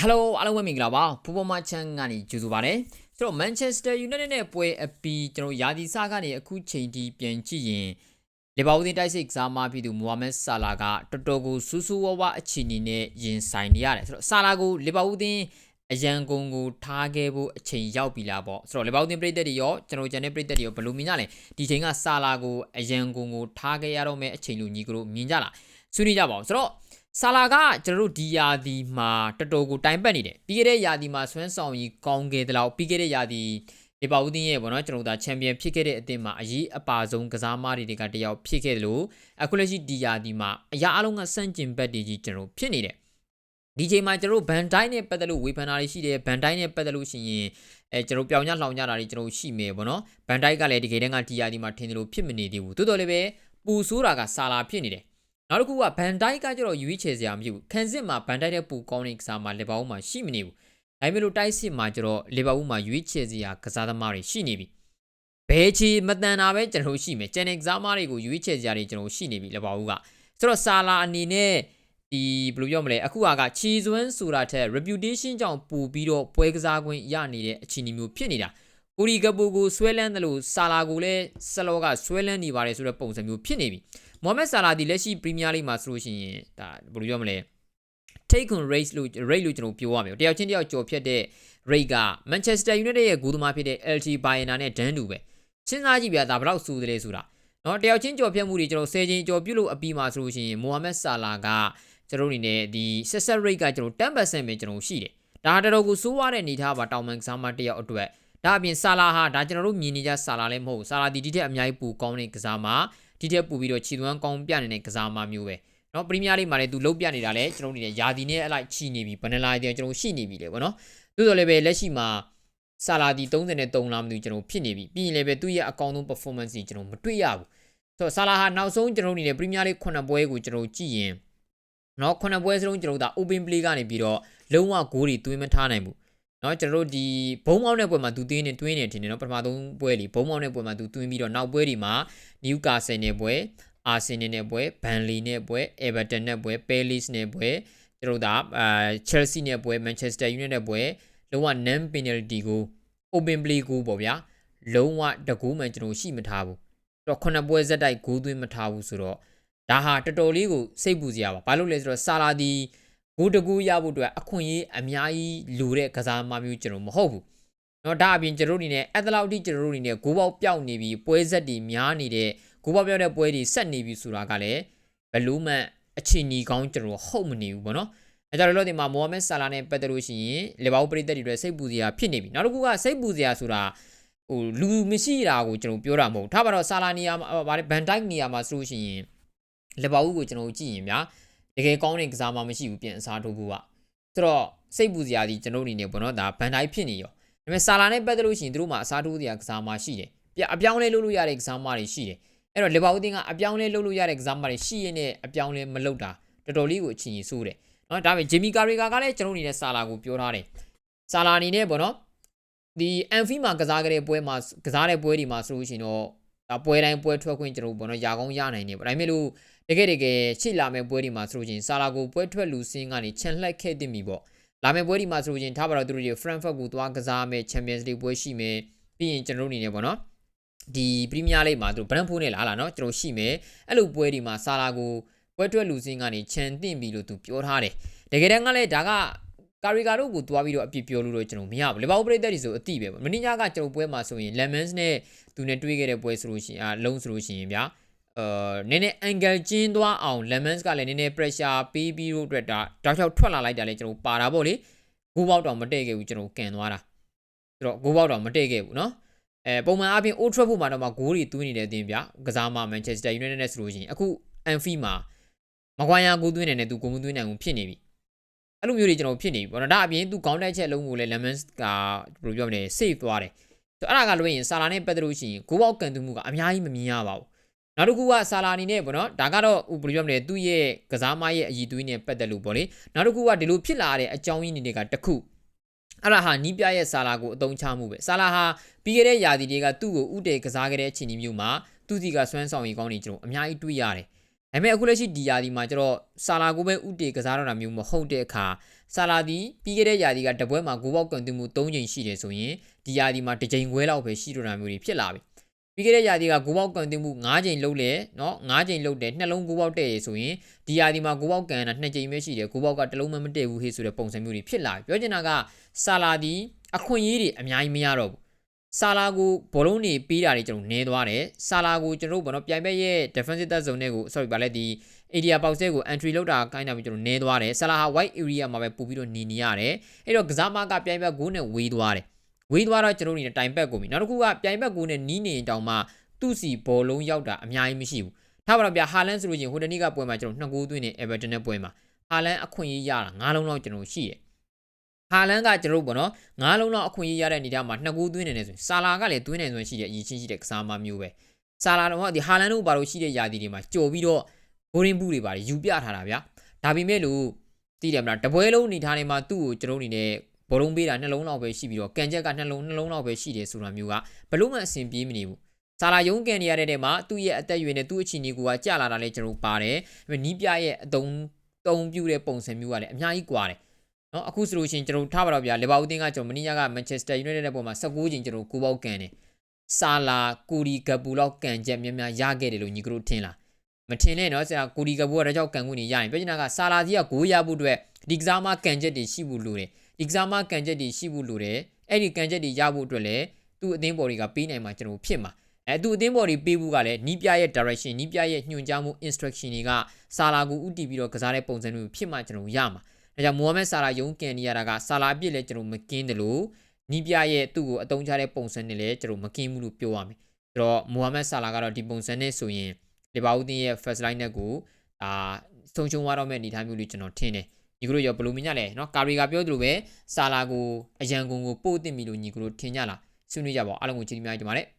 ဟယ်လိုအားလုံးပဲမင်္ဂလာပါဖူပေါ်မချန်ကနေကြိုဆိုပါရစေဆိုတော့ Manchester United နဲ့ပွဲအပီကျွန်တော်ယာဒီဆာကနေအခုချိန်ထိပြန်ကြည့်ရင်လီဗာပူးတင်တိုက်စစ်ကစားမဖြစ်သူမိုဟာမက်ဆာလာကတော်တော်ကိုစူးစူးဝါးဝါအခြေအနေနဲ့ရင်ဆိုင်နေရတယ်ဆိုတော့ဆာလာကိုလီဗာပူးတင်အရန်ကုန်ကိုထားခဲ့ဖို့အချိန်ရောက်ပြီလားပေါ့ဆိုတော့လီဗာပူးတင်ပြည်သက်တွေရောကျွန်တော်ဂျန်တဲ့ပြည်သက်တွေရောဘယ်လိုမြင်ကြလဲဒီချိန်ကဆာလာကိုအရန်ကုန်ကိုထားခဲ့ရတော့မယ့်အချိန်လို့ညီကတို့မြင်ကြလားဆွေးနွေးကြပါဦးဆိုတော့ ဆာလာကကျွန်တော်တို့ဒီယာဒီမှာတော်တော်ကိုတိုင်ပတ်နေတယ်ပြီးခဲ့တဲ့ယာဒီမှာဆွမ်းဆောင်ကြီးကောင်းခဲ့တဲ့လောက်ပြီးခဲ့တဲ့ယာဒီဒီပါဦးတင်းရဲ့ပေါ့နော်ကျွန်တော်တို့ဒါချန်ပီယံဖြစ်ခဲ့တဲ့အသင်းမှာအရေးအပါဆုံးကစားမတွေကတယောက်ဖြစ်ခဲ့တယ်လို့အခုလက်ရှိဒီယာဒီမှာအရာအလုံးကစန့်ကျင်ဘက်တွေကြီးကျွန်တော်ဖြစ်နေတယ်ဒီချိန်မှာကျွန်တော်ဘန်တိုင်းနဲ့ပတ်သက်လို့ဝေဖန်တာတွေရှိတယ်ဘန်တိုင်းနဲ့ပတ်သက်လို့ရှိရင်အဲကျွန်တော်ပြောင်ညလှောင်ကြတာတွေကျွန်တော်ရှိမယ်ပေါ့နော်ဘန်တိုင်းကလည်းဒီကေတန်းကဒီယာဒီမှာထင်တယ်လို့ဖြစ်မနေသေးဘူးတိုးတော်လည်းပဲပူဆိုးတာကဆာလာဖြစ်နေတယ် နောက်တစ်ခုကဘန်တိုင်းကကျတော့ရွေးချယ်စရာမဖြစ်ဘူးခန်စစ်မှာဘန်တိုင်းတဲ့ပူကောင်းတဲ့ကစားမှာလေဘာဦးမှာရှိမနေဘူးဒါပေမဲ့လို့တိုက်စစ်မှာကျတော့လေဘာဦးမှာရွေးချယ်စရာကစားသမားတွေရှိနေပြီဘဲချီမတန်တာပဲကျွန်တော်ရှိမယ်ကျန်တဲ့ကစားသမားတွေကိုရွေးချယ်စရာတွေကျွန်တော်ရှိနေပြီလေဘာဦးကဆိုတော့ဆာလာအနေနဲ့ဒီဘယ်လိုပြောမလဲအခုကချီစွန်းဆိုတာထက် reputation ကြောင့်ပူပြီးတော့ပွဲကစားခွင့်ရနေတဲ့အခြေအနေမျိုးဖြစ်နေတာ ကိုရီဂပူကိုဆွဲလန်းတယ်လို့ဆာလာကိုလည်းဆလောကဆွဲလန်းနေပါတယ်ဆိုတဲ့ပုံစံမျိုးဖြစ်နေပြီ။မိုဟမက်ဆာလာဒီလက်ရှိပရီးမီးယားလိမှာဆိုလို့ရှိရင်ဒါဘယ်လိုပြောမလဲ။ take on race လို့ rate လို့ကျွန်တော်ပြောရမယ်။တယောက်ချင်းတယောက်ကြော်ဖြတ်တဲ့ rate က Manchester United ရဲ့ဂိုးသမားဖြစ်တဲ့ LT Bayern နဲ့ဒန်းတူပဲ။စဉ်းစားကြည့်ဗျာဒါဘယ်လောက်ဆိုးတယ်လဲဆိုတာ။နော်တယောက်ချင်းကြော်ဖြတ်မှုတွေကျွန်တော်၁၀ချင်းကြော်ပြုတ်လို့အပြီးမှာဆိုလို့ရှိရင်မိုဟမက်ဆာလာကကျွန်တော်အနေနဲ့ဒီ success rate ကကျွန်တော်10%ပဲကျွန်တော်ရှိတယ်။ဒါတော်တော်ကိုစိုးရတဲ့အနေထားပါတောင်မန်ကစားမတယောက်အတွက်။ ဒါအပြင်ဆာလာဟာဒါကျွန်တော်တို့မြင်နေကြဆာလာလည်းမဟုတ်ဆာလာဒီဒီထက်အများကြီးပိုကောင်းတဲ့ကစားမဒီထက်ပိုပြီးတော့ခြေသွမ်းကောင်းပြနေတဲ့ကစားမမျိုးပဲနော်ပရီးမီးယားလိမှာလည်းသူလုတ်ပြနေတာလဲကျွန်တော်တို့နေရာဒီနဲ့အလိုက်ချီနေပြီဘယ်နှလားတည်းကျွန်တော်ရှိနေပြီလေဗောနော်သို့တော်လည်းပဲလက်ရှိမှာဆာလာဒီ33လားမသိဘူးကျွန်တော်ဖြစ်နေပြီပြီးရင်လည်းပဲသူ့ရဲ့အကောင်းဆုံး performance ကြီးကျွန်တော်မတွေ့ရဘူးဆိုတော့ဆာလာဟာနောက်ဆုံးကျွန်တော်နေပရီးမီးယားလိ9ပွဲကိုကျွန်တော်ကြည့်ရင်နော်9ပွဲစလုံးကျွန်တော်ဒါ open play ကနေပြီးတော့လုံးဝဂိုးတွေသွင်းမထားနိုင်ဘူး เนาะကျွန်တော်တို့ဒီဘုံမောင်းတဲ့ပွဲမှာသူသွင်းနေတွင်းနေထင်တယ်เนาะပထမဆုံးပွဲလीဘုံမောင်းတဲ့ပွဲမှာသူသွင်းပြီးတော့နောက်ပွဲတွေမှာနယူကာဆယ်နယ်ပွဲအာဆင်နယ်နဲ့ပွဲဘန်လီနဲ့ပွဲအေဗာတန်နဲ့ပွဲပဲလစ်နဲ့ပွဲကျွန်တော်တို့အာချယ်ဆီနဲ့ပွဲမန်ချက်စတာယူနိုက်တက်ပွဲလုံးဝ non penalty ကို open play ကိုပေါ့ဗျာလုံးဝတကူးမှန်ကျွန်တော်ရှိမထားဘူးတော့ခုနှစ်ပွဲဇက်တိုက်ဂိုးသွင်းမထားဘူးဆိုတော့ဒါဟာတော်တော်လေးကိုစိတ်ပူစရာပါဘာလို့လဲဆိုတော့ဆာလာဒီ ဂိုးတကူရဖို့အတွက်အခွင့်အရေးအများကြီးလိုတဲ့ကစားမမျိုးကျွန်တော်မဟုတ်ဘူးเนาะဒါအပြင်ကျွန်တော်တို့အနေနဲ့အဲ့ဒါလောက်ထိကျွန်တော်တို့အနေနဲ့ဂိုးပေါက်ပျောက်နေပြီးပွဲဆက်တွေများနေတဲ့ကိုပေါက်ပြောတဲ့ပွဲတွေဆက်နေပြီဆိုတာကလည်းဘလူးမန်အချီနီကောင်းကျွန်တော်ဟုတ်မနေဘူးပေါ့နော်အဲကြတော့လို့ဒီမှာမိုဟာမက်ဆာလာနဲ့ပတ်သက်လို့ရှိရင်လီဗာပူးပရိသတ်တွေအတွက်စိတ်ပူစရာဖြစ်နေပြီနောက်တစ်ခုကစိတ်ပူစရာဆိုတာဟိုလူမရှိတာကိုကျွန်တော်ပြောတာမဟုတ်ထားပါတော့ဆာလာနီယာမှာဗါဘန်တိုက်နီယာမှာဆိုလို့ရှိရင်လီဗာပူးကိုကျွန်တော်ကြည့်ရင်ဗျာ တကယ်ကောင်းတဲ့ကစားမှမရှိဘူးပြန်အစားထိုးဖို့ကဆိုတော့စိတ်ပူစရာကြီးကျွန်တော်အနေနဲ့ပေါ့နော်ဒါဘန်တိုက်ဖြစ်နေရောဒါပေမဲ့ဆာလာနဲ့ပတ်သက်လို့ရှိရင်တို့မှာအစားထိုးစရာကစားမှရှိတယ်ပြအပြောင်းလဲလုပ်လို့ရတဲ့ကစားမှတွေရှိတယ်အဲ့တော့လီဗာပူးတင်းကအပြောင်းလဲလုပ်လို့ရတဲ့ကစားမတွေရှိရင်လည်းအပြောင်းလဲမလုပ်တာတော်တော်လေးကိုအချင်းကြီးဆိုးတယ်နော်ဒါပေမဲ့ဂျေမီကာရီကာကလည်းကျွန်တော်အနေနဲ့ဆာလာကိုပြောထားတယ်ဆာလာအနေနဲ့ပေါ့နော်ဒီအန်ဖီမှာကစားကြတဲ့ပွဲမှာကစားတဲ့ပွဲတွေမှာဆိုလို့ရှိရင်တော့ ဒါပွဲတိုင်းပွဲထွက်ခွင့်ကျွန်တော်ဘောနော်ရာကောင်းရနိုင်တယ်ဗောဒါပေမဲ့လို့တကယ်တကယ်ရှေ့လာမယ့်ပွဲဒီမှာဆိုလို့ချင်းဆာလာကိုပွဲထွက်လူစင်းကနေခြံလှက်ခဲ့တင်ပြီဗောလာမယ့်ပွဲဒီမှာဆိုလို့ချင်းထားပါတော့သူတို့တွေ Frankfurt ကိုသွားကစားမယ် Champions League ပွဲရှိမယ်ပြီးရင်ကျွန်တော်တို့အနေနဲ့ဗောနော်ဒီပရီးမီးယားလိမှာသူတို့ Brentford နဲ့လာလာနော်ကျွန်တော်ရှိမယ်အဲ့လိုပွဲဒီမှာဆာလာကိုပွဲထွက်လူစင်းကနေခြံတင်ပြီလို့သူပြောထားတယ်တကယ်တမ်းကလည်းဒါက ကာရီကာတို့ကိုတွားပြီးတော့အပြစ်ပြောလို့တော့ကျွန်တော်မရဘူးလေဘောက်ပရိသတ်တွေဆိုအတိပဲမင်းညာကကျွန်တော်ပွဲမှာဆိုရင် lemons နဲ့သူနဲ့တွေးခဲ့တဲ့ပွဲဆိုလို့ရှိရင်အလုံးဆိုလို့ရှိရင်ဗျာအာနည်းနည်း angle ကျင်းသွားအောင် lemons ကလည်းနည်းနည်း pressure ပေးပြီးတော့အတွက်ဒါတောက်ချောက်ထွက်လာလိုက်တာလေကျွန်တော်ပါတာပေါ့လေဂိုးပေါက်တော့မတည့်ခဲ့ဘူးကျွန်တော်ကန်သွားတာဆိုတော့ဂိုးပေါက်တော့မတည့်ခဲ့ဘူးเนาะအဲပုံမှန်အားဖြင့် Old Trafford မှာတော့မှဂိုးတွေသွင်းနေတဲ့အသင်းဗျကစားမ Manchester United နဲ့ဆိုလို့ရှိရင်အခု Anfield မှာမကွာယာဂိုးသွင်းနေတယ်သူဂိုးမသွင်းနိုင်ဘူးဖြစ်နေပြီ အဲ့လိုမျိုးတွေကျွန်တော်ဖြစ်နေပြီပေါ့နော်ဒါအပြင်သူကောင်းတိုက်ချက်လုံးကိုလည်း Lemons ကဘယ်လိုပြောမလဲ save သွားတယ်ဆိုအဲ့ဒါကလို့ရင်ဆာလာနဲ့ပတ်သက်လို့ရှိရင်ဂိုးပေါက်ကန်သွင်းမှုကအများကြီးမမြင်ရပါဘူးနောက်တစ်ခုကဆာလာအနေနဲ့ပေါ့နော်ဒါကတော့ဘယ်လိုပြောမလဲသူ့ရဲ့ကစားမရဲ့အည်သွေးနဲ့ပတ်သက်လို့ပေါ့လေနောက်တစ်ခုကဒီလိုဖြစ်လာတဲ့အကြောင်းရင်းတွေကတခုအဲ့ဒါဟာနီးပြရဲ့ဆာလာကိုအသုံးချမှုပဲဆာလာဟာပြီးခဲ့တဲ့ယာတီတွေကသူ့ကိုဥတေကစားခဲ့တဲ့အခြေအနေမျိုးမှာသူစီကစွမ်းဆောင်ရည်ကောင်းနေကျွန်တော်အများကြီးတွေ့ရတယ် ဒါပေမဲ့အခုလက်ရှိဒီယာဒီမှာကျတော့ဆာလာကိုပဲဥတေကစားတော့တာမျိုးမဟုတ်တဲ့အခါ ဆာလာဒီပြီးခဲ့တဲ့ယာဒီကတပွဲမှာဂိုးပေါက်ကန်သွင်းမှု3ချိန်ရှိတယ်ဆိုရင်ဒီယာဒီမှာတစ်ချိန်ခွဲလောက်ပဲရှိတော့တာမျိုးတွေဖြစ်လာပြီပြီးခဲ့တဲ့ယာဒီကဂိုးပေါက်ကန်သွင်းမှု9ချိန်လုံးလဲเนาะ9ချိန်လုံးတယ်နှလုံးဂိုးပေါက်တဲ့ရဆိုရင်ဒီယာဒီမှာဂိုးပေါက်ကန်တာ2ချိန်ပဲရှိတယ်ဂိုးပေါက်ကတစ်လုံးမှမတည့်ဘူးဟေ့ဆိုတဲ့ပုံစံမျိုးတွေဖြစ်လာပြီပြောချင်တာကဆာလာဒီအခွင့်အရေးတွေအများကြီးမရတော့ဘူး ဆာလာကိုဘောလုံးတွေပေးတာတွေကျွန်တော်နည်းသွားတယ်ဆာလာကိုကျွန်တော်တို့ဘောနော်ပြိုင်ဘက်ရဲ့ defensive third zone တွေကို sorry ဗာလဲဒီ area box ကို entry လောက်တာကိုင်းတာပြီးကျွန်တော်နည်းသွားတယ်ဆာလာဟာ white area မှာပဲပို့ပြီးတော့နေနေရတယ်အဲ့တော့ကစားမကပြိုင်ဘက်ကိုနဲ့ဝေးသွားတယ်ဝေးသွားတော့ကျွန်တော်တို့နေတိုင်ဘက်ကိုပြီနောက်တစ်ခုကပြိုင်ဘက်ကိုနဲ့နီးနေတောင်မှသူ့စီဘောလုံးရောက်တာအများကြီးမရှိဘူးထားပါတော့ဗျာဟာလန်ဆိုလို့ချင်းဟိုတနေ့ကပွဲမှာကျွန်တော်နှစ်ကိုးသွင်းနေ Everton နဲ့ပွဲမှာဟာလန်အခွင့်အရေးရတာ၅လုံးလောက်ကျွန်တော်ရှိတယ် ဟာလန်ကကျွန်တော်တို့ပေါ့နော်ငါးလုံးလောက်အခွင့်အရေးရတဲ့အနေအထားမှာနှစ်ကူသွင်းနေတယ်ဆိုရင်ဆာလာကလည်းသွင်းနေဆိုရင်ရှိတဲ့အရေးချင်းရှိတဲ့ကစားမမျိုးပဲဆာလာတော့ဒီဟာလန်တို့ဘာလို့ရှိတဲ့ယာတီတွေမှာကြော်ပြီးတော့ဘိုးရင်းဘူးတွေပါတယ်ယူပြထားတာဗျာဒါပေမဲ့လို့သိတယ်မလားတပွဲလုံးအနေထားတွေမှာသူ့ကိုကျွန်တော်အနေနဲ့ဘောလုံးပေးတာနှလုံးလောက်ပဲရှိပြီးတော့ကန်ချက်ကနှလုံးနှလုံးလောက်ပဲရှိတယ်ဆိုတာမျိုးကဘလို့မှအဆင်ပြေးမနေဘူးဆာလာယုံကန်နေရတဲ့တဲမှာသူ့ရဲ့အသက်အရွယ်နဲ့သူ့အချီနီကိုကကြာလာတာလည်းကျွန်တော်ပါတယ်ဒါပေမဲ့နီးပြရဲ့အတုံးတုံးပြူတဲ့ပုံစံမျိုးကလည်းအများကြီးကွာတယ် နော်အခုဆိုလို့ရှိရင်ကျွန်တော်ထားပါတော့ဗျာလီဗာပူးတင်းကကျွန်တော်မနီးယားကမန်ချက်စတာယူနိုက်တက်တဲ့ပုံမှာ16ချိန်ကျွန်တော်ကိုပေါက်ကန်တယ်ဆာလာကိုရီဂပူလောက်ကန်ချက်များများရခဲ့တယ်လို့ညီကတို့ထင်လားမထင်နဲ့နော်ဆရာကိုရီဂပူကတကြောက်ကန်ခွင့်နေရရင်ပြောချင်တာကဆာလာကြီးကဂိုးရဖို့အတွက်ဒီကစားမကန်ချက်တွေရှိဖို့လိုတယ်ဒီကစားမကန်ချက်တွေရှိဖို့လိုတယ်အဲ့ဒီကန်ချက်တွေရဖို့အတွက်လည်းသူ့အသင်းပေါ်တွေကပေးနိုင်မှာကျွန်တော်ဖြစ်မှာအဲသူ့အသင်းပေါ်တွေပေးဖို့ကလည်းနီးပြရဲ့ direction နီးပြရဲ့ညွှန်ကြားမှု instruction တွေကဆာလာကိုဥတီပြီးတော့ကစားတဲ့ပုံစံမျိုးဖြစ်မှကျွန်တော်ရမှာ ဒါကြောင့်မိုဟာမက်ဆာလာယုံကန်နေရတာကဆာလာအပြစ်လည်းကျွန်တော်မကင်းတယ်လို့နီးပြရဲ့သူ့ကိုအတုံးချတဲ့ပုံစံနဲ့လည်းကျွန်တော်မကင်းဘူးလို့ပြောရမယ်။ဆိုတော့မိုဟာမက်ဆာလာကတော့ဒီပုံစံနဲ့ဆိုရင်လီဗာပူးတင်းရဲ့ first line နဲ့ကိုအာဆုံးရှုံးသွားတော့မယ့်အနေအထားမျိုးလေးကျွန်တော်ထင်တယ်။ညီကတို့ရောဘယ်လိုမြင်ကြလဲเนาะကာရီကပြောသလိုပဲဆာလာကိုအရန်ကုန်ကိုပို့တင်ပြီလို့ညီကတို့ထင်ကြလားဆွေးနွေးကြပါဦးအားလုံးကိုကျေးဇူးများတင်ပါတယ်။